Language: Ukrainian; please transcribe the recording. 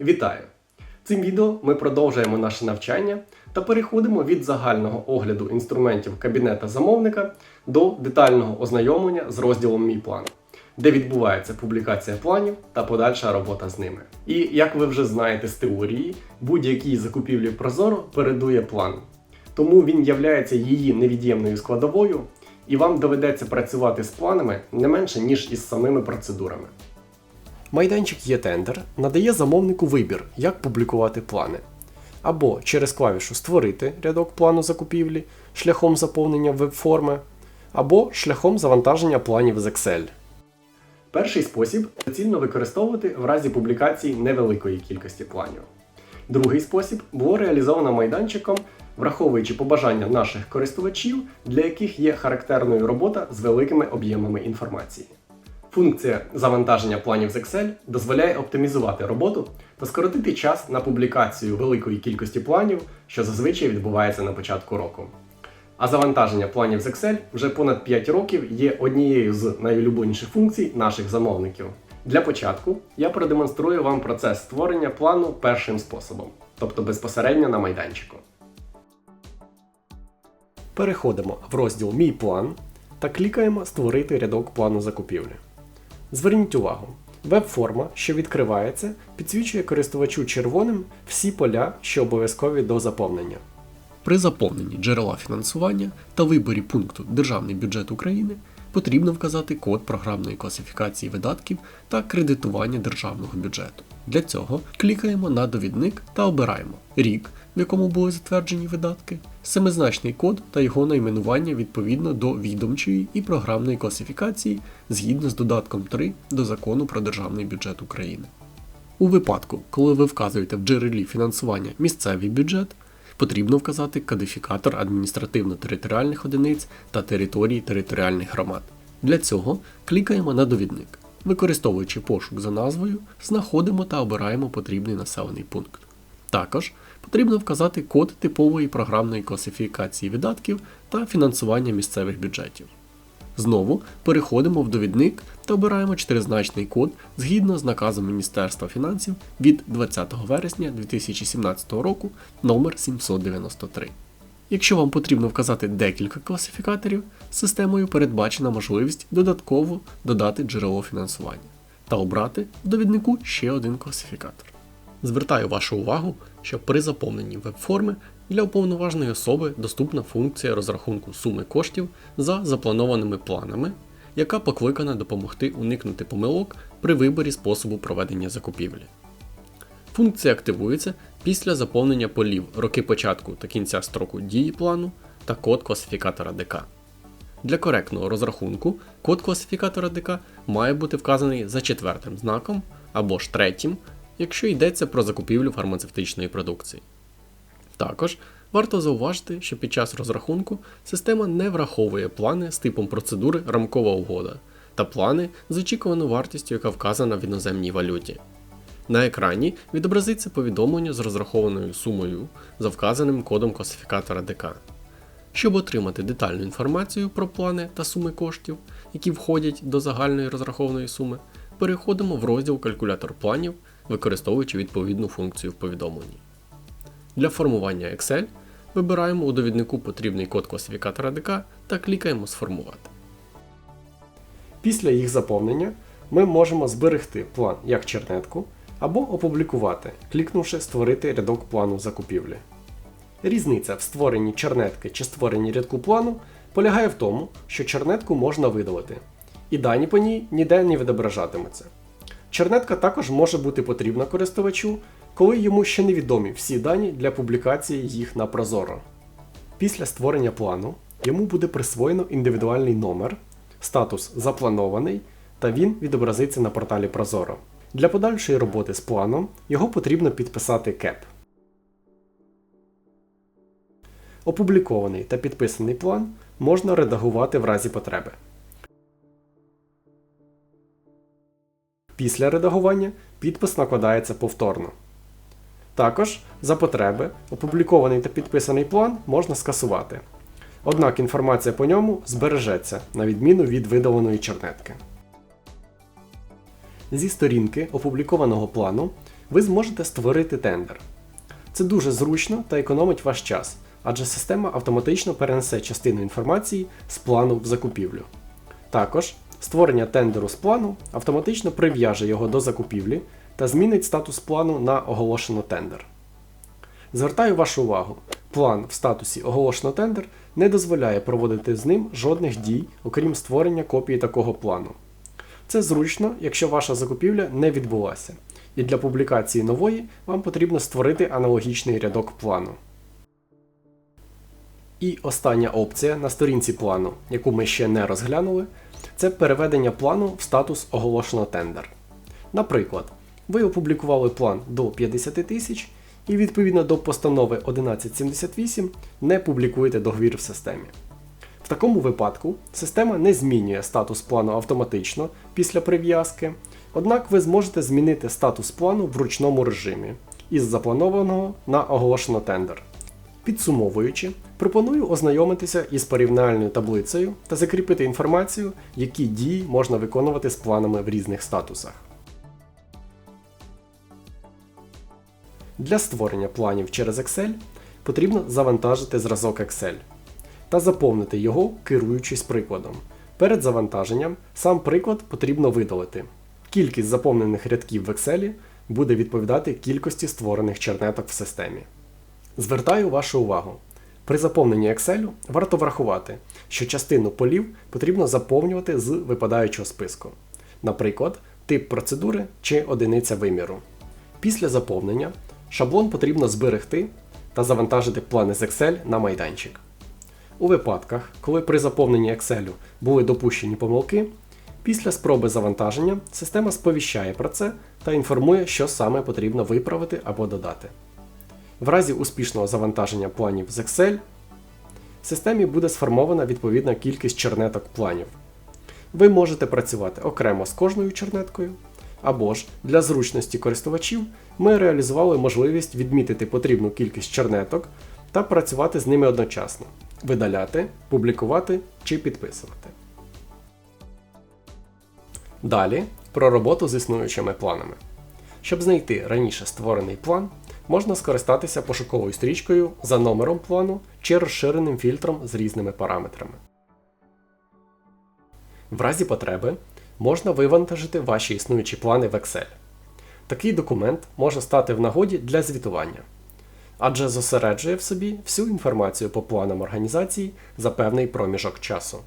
Вітаю! Цим відео ми продовжуємо наше навчання та переходимо від загального огляду інструментів кабінета замовника до детального ознайомлення з розділом Мій план, де відбувається публікація планів та подальша робота з ними. І як ви вже знаєте з теорії, будь-якій закупівлі Прозоро передує план. Тому він являється її невід'ємною складовою, і вам доведеться працювати з планами не менше, ніж із самими процедурами. Майданчик є тендер надає замовнику вибір, як публікувати плани. Або через клавішу Створити рядок плану закупівлі шляхом заповнення веб-форми, або шляхом завантаження планів з Excel. Перший спосіб доцільно використовувати в разі публікації невеликої кількості планів. Другий спосіб було реалізовано майданчиком, враховуючи побажання наших користувачів, для яких є характерною робота з великими об'ємами інформації. Функція завантаження планів з Excel дозволяє оптимізувати роботу та скоротити час на публікацію великої кількості планів, що зазвичай відбувається на початку року. А завантаження планів з Excel вже понад 5 років є однією з найулюбленіших функцій наших замовників. Для початку я продемонструю вам процес створення плану першим способом, тобто безпосередньо на майданчику. Переходимо в розділ Мій план та клікаємо Створити рядок плану закупівлі. Зверніть увагу, веб-форма, що відкривається, підсвічує користувачу червоним всі поля, що обов'язкові до заповнення. При заповненні джерела фінансування та виборі пункту Державний бюджет України потрібно вказати код програмної класифікації видатків та кредитування державного бюджету. Для цього клікаємо на довідник та обираємо рік, в якому були затверджені видатки, семизначний код та його найменування відповідно до відомчої і програмної класифікації згідно з додатком 3 до закону про державний бюджет України. У випадку, коли ви вказуєте в джерелі фінансування місцевий бюджет, потрібно вказати кодифікатор адміністративно-територіальних одиниць та територій територіальних громад. Для цього клікаємо на довідник. Використовуючи пошук за назвою, знаходимо та обираємо потрібний населений пункт. Також потрібно вказати код типової програмної класифікації видатків та фінансування місцевих бюджетів. Знову переходимо в довідник та обираємо чотиризначний код згідно з наказом Міністерства фінансів від 20 вересня 2017 року номер 793. Якщо вам потрібно вказати декілька класифікаторів, системою передбачена можливість додатково додати джерело фінансування та обрати в довіднику ще один класифікатор. Звертаю вашу увагу, що при заповненні веб-форми для уповноваженої особи доступна функція розрахунку суми коштів за запланованими планами, яка покликана допомогти уникнути помилок при виборі способу проведення закупівлі. Функція активується після заповнення полів роки початку та кінця строку дії плану та код класифікатора ДК. Для коректного розрахунку код класифікатора ДК має бути вказаний за четвертим знаком або ж третім, якщо йдеться про закупівлю фармацевтичної продукції. Також варто зауважити, що під час розрахунку система не враховує плани з типом процедури рамкова угода та плани з очікуваною вартістю, яка вказана в іноземній валюті. На екрані відобразиться повідомлення з розрахованою сумою за вказаним кодом класифікатора ДК. Щоб отримати детальну інформацію про плани та суми коштів, які входять до загальної розрахованої суми, переходимо в розділ Калькулятор планів, використовуючи відповідну функцію в повідомленні. Для формування Excel вибираємо у довіднику потрібний код класифікатора ДК та клікаємо Сформувати. Після їх заповнення ми можемо зберегти план як чернетку або опублікувати, клікнувши Створити рядок плану закупівлі. Різниця в створенні чернетки чи створенні рядку плану полягає в тому, що чернетку можна видалити, і дані по ній ніде не відображатимуться. Чернетка також може бути потрібна користувачу, коли йому ще невідомі всі дані для публікації їх на Прозоро. Після створення плану йому буде присвоєно індивідуальний номер, статус запланований, та він відобразиться на порталі Прозоро. Для подальшої роботи з планом його потрібно підписати КЕП. Опублікований та підписаний план можна редагувати в разі потреби. Після редагування підпис накладається повторно. Також, за потреби, опублікований та підписаний план можна скасувати. Однак інформація по ньому збережеться, на відміну від видаленої чернетки. Зі сторінки опублікованого плану ви зможете створити тендер. Це дуже зручно та економить ваш час, адже система автоматично перенесе частину інформації з плану в закупівлю. Також створення тендеру з плану автоматично прив'яже його до закупівлі та змінить статус плану на оголошено тендер. Звертаю вашу увагу, план в статусі оголошено тендер не дозволяє проводити з ним жодних дій, окрім створення копії такого плану. Це зручно, якщо ваша закупівля не відбулася, і для публікації нової вам потрібно створити аналогічний рядок плану. І остання опція на сторінці плану, яку ми ще не розглянули, це переведення плану в статус оголошено тендер. Наприклад, ви опублікували план до 50 тисяч і відповідно до постанови 1178 не публікуєте договір в системі. Такому випадку система не змінює статус плану автоматично після прив'язки, однак ви зможете змінити статус плану в ручному режимі із запланованого на оголошено тендер. Підсумовуючи, пропоную ознайомитися із порівняльною таблицею та закріпити інформацію, які дії можна виконувати з планами в різних статусах. Для створення планів через Excel потрібно завантажити зразок Excel та заповнити його, керуючись прикладом. Перед завантаженням сам приклад потрібно видалити. Кількість заповнених рядків в Excel буде відповідати кількості створених чернеток в системі. Звертаю вашу увагу. При заповненні Excel варто врахувати, що частину полів потрібно заповнювати з випадаючого списку, наприклад, тип процедури чи одиниця виміру. Після заповнення шаблон потрібно зберегти та завантажити плани з Excel на майданчик. У випадках, коли при заповненні Excel були допущені помилки, після спроби завантаження система сповіщає про це та інформує, що саме потрібно виправити або додати. В разі успішного завантаження планів з Excel, в системі буде сформована відповідна кількість чернеток планів. Ви можете працювати окремо з кожною чернеткою, або ж для зручності користувачів ми реалізували можливість відмітити потрібну кількість чернеток та працювати з ними одночасно, видаляти, публікувати чи підписувати. Далі про роботу з існуючими планами. Щоб знайти раніше створений план, можна скористатися пошуковою стрічкою за номером плану чи розширеним фільтром з різними параметрами. В разі потреби можна вивантажити ваші існуючі плани в Excel. Такий документ може стати в нагоді для звітування, адже зосереджує в собі всю інформацію по планам організації за певний проміжок часу.